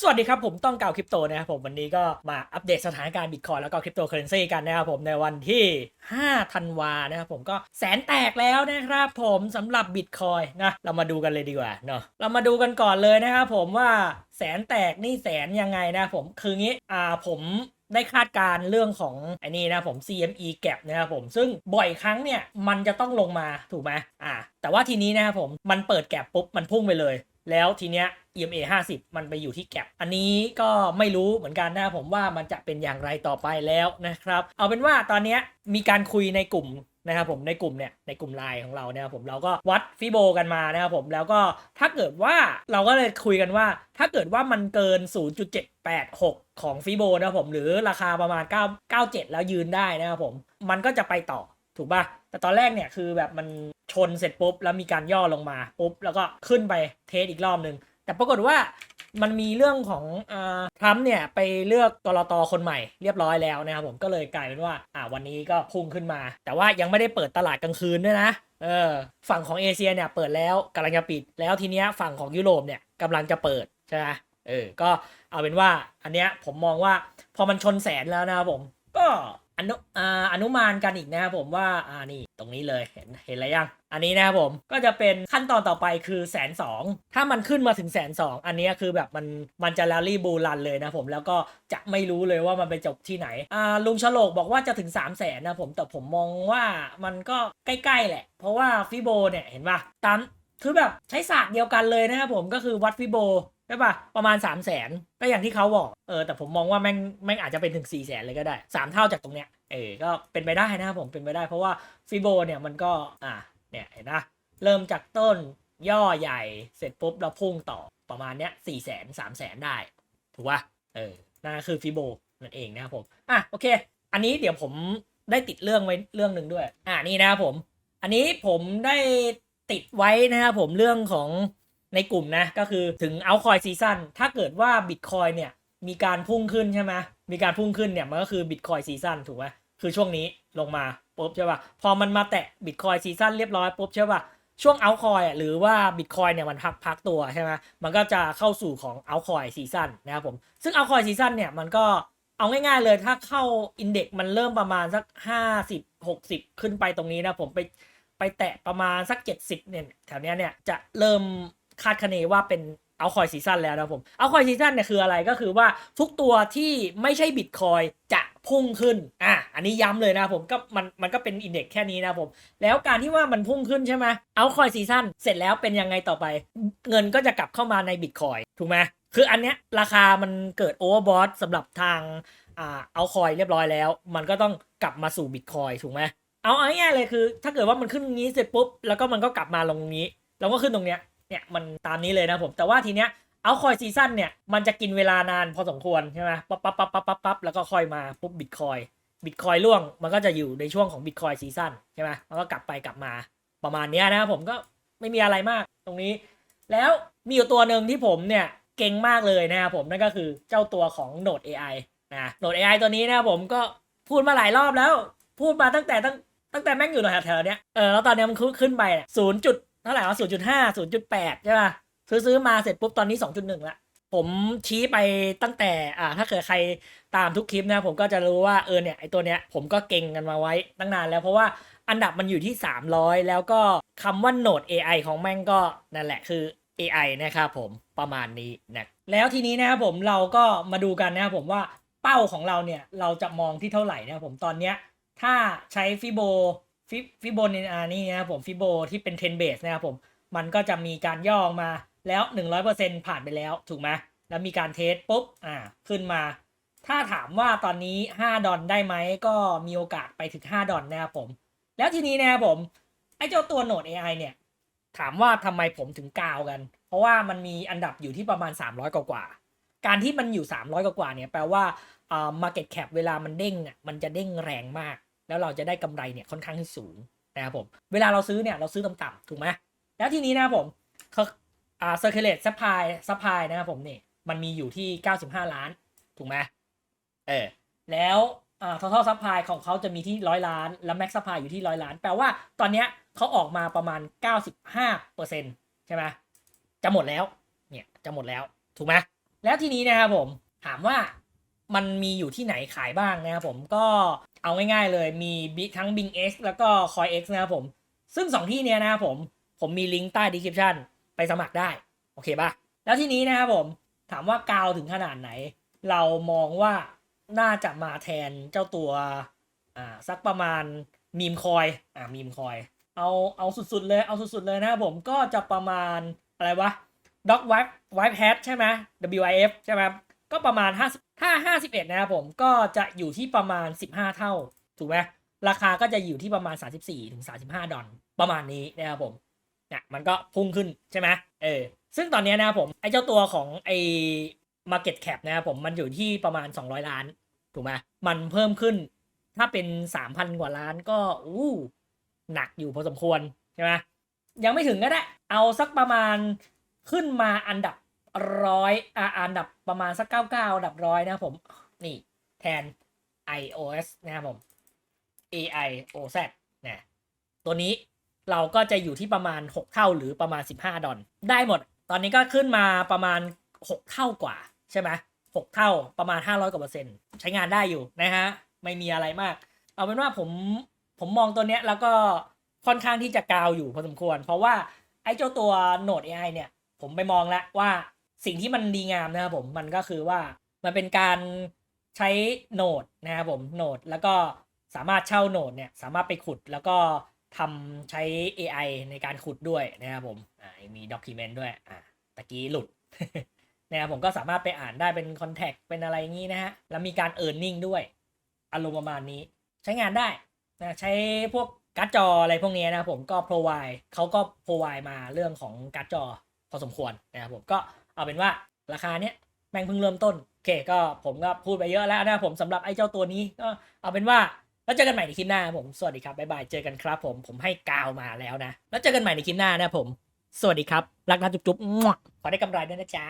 สวัสดีครับ ผมต้องเก่าคริปโตนะครับผมวันนี้ก็มาอัปเดตสถานการณ์บิตคอยแล้วก็คริปโตเคอเรนซีกันนะครับผมในวันที่ 5 ธันวานะครับผมก็แสนแตกแล้วนะครับผมสำหรับบิตคอยนะเรามาดูกันเลยดีกว่าเนาะเรามาดูกันก่อนเลยนะครับผมว่าแสนแตกนี่แสนยังไงนะผมคืองี้อ่าผมได้คาดการ์เรื่องของไอ้นี่นะผม CME gap นะครับผมซึ่งบ่อยครั้งเนี่ยมันจะต้องลงมาถูกไหมอ่าแต่ว่าทีนี้นะครับผมมันเปิดแก p ปุ๊บมันพุ่งไปเลย แล้วทีเนี้ย EMA 50 มันไปอยู่ที่แก็บอันนี้ก็ไม่รู้เหมือนกันนะผมว่ามันจะเป็นอย่างไรต่อไปแล้วนะครับ เอาเป็นว่าตอนนี้มีการคุยในกลุ่มนะครับผมในกลุ่มเนี่ยในกลุ่มไลน์ของเราเนี่ยครับผมเราก็วัดฟิโบกันมานะครับผมแล้วก็ถ้าเกิดว่าเราก็เลยคุยกันว่า ถ้าเกิดว่ามันเกิน 0.786 ของฟิโบนะครับผมหรือราคาประมาณ 9 97 แล้วยืนได้นะครับผมมันก็จะไปต่อถูกป่ะแต่ตอนแรกเนี่ยคือแบบมันชนเสร็จปุ๊บแล้วมีการย่อลงมาปุ๊บแล้วก็ขึ้นไปเทสอีกรอบหนึ่ง แต่ปรากฏว่ามันมีเรื่องของอทรัมป์เนี่ยไปเลือกกรตคนใหม่เรียบร้อยแล้วนะครับผมก็เลยกลายเป็นว่าอ่าวันนี้ก็พุ่งขึ้นมา แต่ว่ายังไม่ได้เปิดตลาดกลางคืนด้วยนะเออฝั่งของเอเชียเนี่ยเปิดแล้วกำลังจะปิดแล้วทีเนี้ยฝั่งของยุโรปเนี่ยกำลังจะเปิดใช่ไหมเออก็เอาเป็นว่าอันเนี้ยผมมองว่าพอมันชนแสนแล้วนะครับผม ก็อนุอ่าอนุมานกันอีกนะครับผมว่าอ่านี่ ตรงนี้เลยเห็นเห็นอะไรยัง อันนี้นะครับผมก็จะเป็นขั้นตอนต่อไปคือแสนสองถ้ามันขึ้นมาถึงแสนสองอันนี้คือแบบมันมันจะแรลลี่บูรันเลยนะผมแล้วก็จะไม่รู้เลยว่ามันไปจบที่ไหนอ่าลุงฉลกบอกว่าจะถึง 3 0 0แสนนะผมแต่ผมมองว่ามันก็ใกล้ๆแหละ เพราะว่าฟิโบเนี่ยเห็นป่ะตามคือแบบใช้ศาสตร์เดียวกันเลยนะครับผมก็คือวัดฟิโบใช่ป่ะประมาณ 3 0 0แสนก็อย่างที่เขาบอกเออแต่ผมมองว่าแม่งแม่งอาจจะเป็นถึง4 0 0แสนเลยก็ได้ 3 เท่าจากตรงเนี้ย เออก็เป็นไปได้นะครับผมเป็นไปได้ เพราะว่าฟิโบเนี่ยมันก็อ่าเนี่ยเห็นนะเริ่มจากต้นย่อใหญ่เสร็จปุ๊บเราพุ่งต่อประมาณเนี้ยสี่แสนสามแสนได้ ถูกป่ะเออนั่นคือฟิโบนั่นเองนะครับผมอะโอเค อันนี้เดี๋ยวผมได้ติดเรื่องไว้เรื่องหนึ่งด้วย อ่านี่นะครับผม อันนี้ผมได้ติดไว้นะครับผมเรื่องของในกลุ่มนะ ก็คือถึงเอาคอยซีซั่นถ้าเกิดว่าบิตคอยเนี่ยมีการพุ่งขึ้นใช่ไหม มีการพุ่งขึ้นเนี่ยมันก็คือบิตคอยซีซันถูกไหมคือช่วงนี้ลงมาปุ๊บใช่ป่ะพอมันมาแตะบิตคอยซีซันเรียบร้อยปุ๊บใช่ป่ะช่วงเอาคอยหรือว่าบิตคอยเนี่ยมันพักพักตัวใช่ไหมมันก็จะเข้าสู่ของเอาคอยซีซันนะครับผมซึ่งเอาคอยซีซันเนี่ยมันก็เอาง่ายๆเลยถ้าเข้าอินเด็กมันเริ่มประมาณสัก 50 60 ขึ้นไปตรงนี้นะผมไปไปแตะประมาณสัก 70เนี่ยแถวเนี้ยเนี่ยจะเริ่มคาดคะเนว่าเป็น เอาคอยซีซั่นแล้วนะผมเอาคอยซีซั่นเนี่ยคืออะไรก็คือว่าทุกตัวที่ไม่ใช่บิตคอยจะพุ่งขึ้นอะอันนี้ย้ำเลยนะผมก็มันมันก็เป็นอินเด็กแค่นี้นะผม แล้วการที่ว่ามันพุ่งขึ้นใช่ไหมเอาคอยซีซั่นเสร็จแล้วเป็นยังไงต่อไป เงินก็จะกลับเข้ามาในบิตคอยถูกไหมคืออันเนี้ยราคามันเกิดโอเวอร์บอทสำหรับทางอ่าเอาคอยเรียบร้อยแล้ว มันก็ต้องกลับมาสู่บิตคอยถูกไหมเอาอาง่ายๆเลยคือ ถ้าเกิดว่ามันขึ้นตรงนี้เสร็จปุ๊บแล้วก็มันก็กลับมาลงตรงนี้ แล้วก็ขึ้นตรงเนี้ย เนี่ยมันตามนี้เลยนะผม แต่ว่าทีเนี้ยเอาคอยซีซั่นเนี่ยมันจะกินเวลานานพอสมควรใช่ไหมปั๊บปั๊บปั๊บปั๊บปั๊บปั๊บแล้วก็ค่อยมาปุ๊บบิตคอยบิตคอยล่วงมันก็จะอยู่ในช่วงของบิตคอยซีซั่นใช่ไหมมันก็กลับไปกลับมาประมาณนี้นะครับผมก็ไม่มีอะไรมากตรงนี้ แล้วมีอยู่ตัวหนึ่งที่ผมเนี่ยเก่งมากเลยนะครับผมนั่นก็คือเจ้าตัวของ Node AI นะ Node AI ตัวนี้นะครับผมก็พูดมาหลายรอบแล้ว พูดมาตั้งแต่ตั้งตั้งแต่แม่งอยู่แถวเนี้ยเออแล้วตอนเนี้ยมันขึ้นไปศูนย์จุด เท่าไหร่วะศูนย์จุดห้าศูนย์จุดแปดใช่ป่ะซื้อซื้อมาเสร็จปุ๊บตอนนี้สองจุดหนึ่งละผมชี้ไปตั้งแต่อ่าถ้าเกิดใครตามทุกคลิปนะผมก็จะรู้ว่าเออเนี่ยไอตัวเนี้ยผมก็เก่งกันมาไว้ตั้งนานแล้วเพราะว่าอันดับมันอยู่ที่ 300 แล้วก็คำว่า Node AI ของแม่งก็นั่นแหละคือ AI นะครับผมประมาณนี้นะแล้วทีนี้นะครับผมเราก็มาดูกันนะครับผมว่าเป้าของเราเนี่ยเราจะมองที่เท่าไหร่นะครับผมตอนเนี้ยถ้าใช้ฟิโบ ฟิฟิโบนอานี่นะครับผมฟิโบที่เป็น10 base นะครับผมมันก็จะมีการย่อมาแล้ว 100%ผ่านไปแล้วถูกไหมแล้วมีการเทสปุ๊บอ่าขึ้นมา ถ้าถามว่าตอนนี้ 5 ดอลได้ไหมก็มีโอกาสไปถึง 5 ดอลนะครับผม แล้วทีนี้นะครับผม ไอ้เจ้าตัว Node AI เนี่ย ถามว่าทำไมผมถึงกาวกัน เพราะว่ามันมีอันดับอยู่ที่ประมาณ 300 กว่ากว่า การที่มันอยู่ 300 กว่ากว่าเนี่ยแปลว่าอ่า market cap เวลามันเด้งอะมันจะเด้งแรงมาก แล้วเราจะได้กำไรเนี่ยค่อนข้างที่สูงนะครับผม เวลาเราซื้อเนี่ยเราซื้อต่ำๆถูกไหมแล้วทีนี้นะครับผมเขาอ่า circulate supply supply นะครับผมเนี่ยมันมีอยู่ที่ 95 ล้าน ถูกไหมเออแล้วอ่า total supply ของเขาจะมีที่ร้อยล้าน แล้ว max supply อยู่ที่ร้อยล้าน แปลว่าตอนเนี้ยเขาออกมาประมาณ 95เปอร์เซ็นใช่ไหมจะหมดแล้ว เนี่ย จะหมดแล้ว ถูกไหมแล้วทีนี้นะครับผม ถามว่า มันมีอยู่ที่ไหนขายบ้างนะครับผมก็เอาง่ายๆเลยมีทั้ง Bing X แล้วก็ Coin X นะครับผม ซึ่ง 2 ที่เนี้ยนะครับผม ผมมีลิงก์ใต้ description ไปสมัครได้ โอเคป่ะ แล้วที่นี้นะครับผมถามว่ากาวถึงขนาดไหน เรามองว่าน่าจะมาแทนเจ้าตัวอ่าสักประมาณมีมคอยอ่ามีมคอย เอาเอาสุดๆเลยเอาสุดๆเลยนะครับผมก็จะประมาณอะไรวะ Dog Wipe Wipe Hat ใช่ไหม WIF ใช่ไหม ก็ประมาณ50ถ้า51 นะครับผมก็จะอยู่ที่ประมาณ 15 เท่า ถูกไหมราคาก็จะอยู่ที่ประมาณ 34ถึง35 ดอลประมาณนี้นะครับผมเนี่ยมันก็พุ่งขึ้นใช่ไหมเออซึ่งตอนนี้นะครับผมไอ้เจ้าตัวของไอ้ Market Cap นะครับผมมันอยู่ที่ประมาณ 200 ล้าน ถูกไหมมันเพิ่มขึ้น ถ้าเป็น 3,000 กว่าล้านก็อู้หนักอยู่พอสมควรใช่ไหมยังไม่ถึงก็ได้ เอาสักประมาณขึ้นมาอันดับ ร้อยอ่าอันดับประมาณสัก99อันดับร้อยนะครับผม นี่แทน iOS นะครับผม AI OZ นะตัวนี้เราก็จะอยู่ที่ประมาณ 6 เท่าหรือประมาณ 15 ดอลได้หมด ตอนนี้ก็ขึ้นมาประมาณ 6 เท่ากว่า ใช่ไหม6เท่าประมาณ 500กว่าเปอร์เซ็นต์ใช้งานได้อยู่นะฮะ ไม่มีอะไรมาก เอาเป็นว่าผมผมมองตัวเนี้ยแล้วก็ค่อนข้างที่จะกาวอยู่พอสมควร เพราะว่าไอ้เจ้าตัว Node AI เนี่ย ผมไปมองแล้วว่า สิ่งที่มันดีงามนะครับผมมันก็คือว่ามันเป็นการใช้โนดนะครับผมโนดแล้วก็สามารถเช่าโนดเนี่ยสามารถไปขุดแล้วก็ทำใช้ AI ในการขุดด้วยนะครับผมอ่ามีด็อกิเมนต์ด้วยอ่าตะกี้หลุดนะครับผมก็สามารถไปอ่านได้เป็นคอนแทคเป็นอะไรงี้นะฮะแล้วมีการเอ e a r n i n g ด้วย อารมณ์ประมาณนี้ ใช้งานได้นะใช้พวกการ์ดจออะไรพวกนี้นะผมก็ provide เขาก็ provide มาเรื่องของการ์ดจอพอสมควรนะครับผมก็ เอาเป็นว่าราคาเนี้ยแม่งเพิ่งเริ่มต้น โอเคก็ผมก็พูดไปเยอะแล้วนะผมสำหรับไอ้เจ้าตัวนี้ก็เอาเป็นว่าแล้วเจอกันใหม่ในคลิปหน้าผม สวัสดีครับบ๊ายบายเจอกันครับ ผมผมให้กาวมาแล้วนะ แล้วเจอกันใหม่ในคลิปหน้านะผม สวัสดีครับ รักนะจุ๊บๆขอได้กำไรด้วยนะจ๊ะ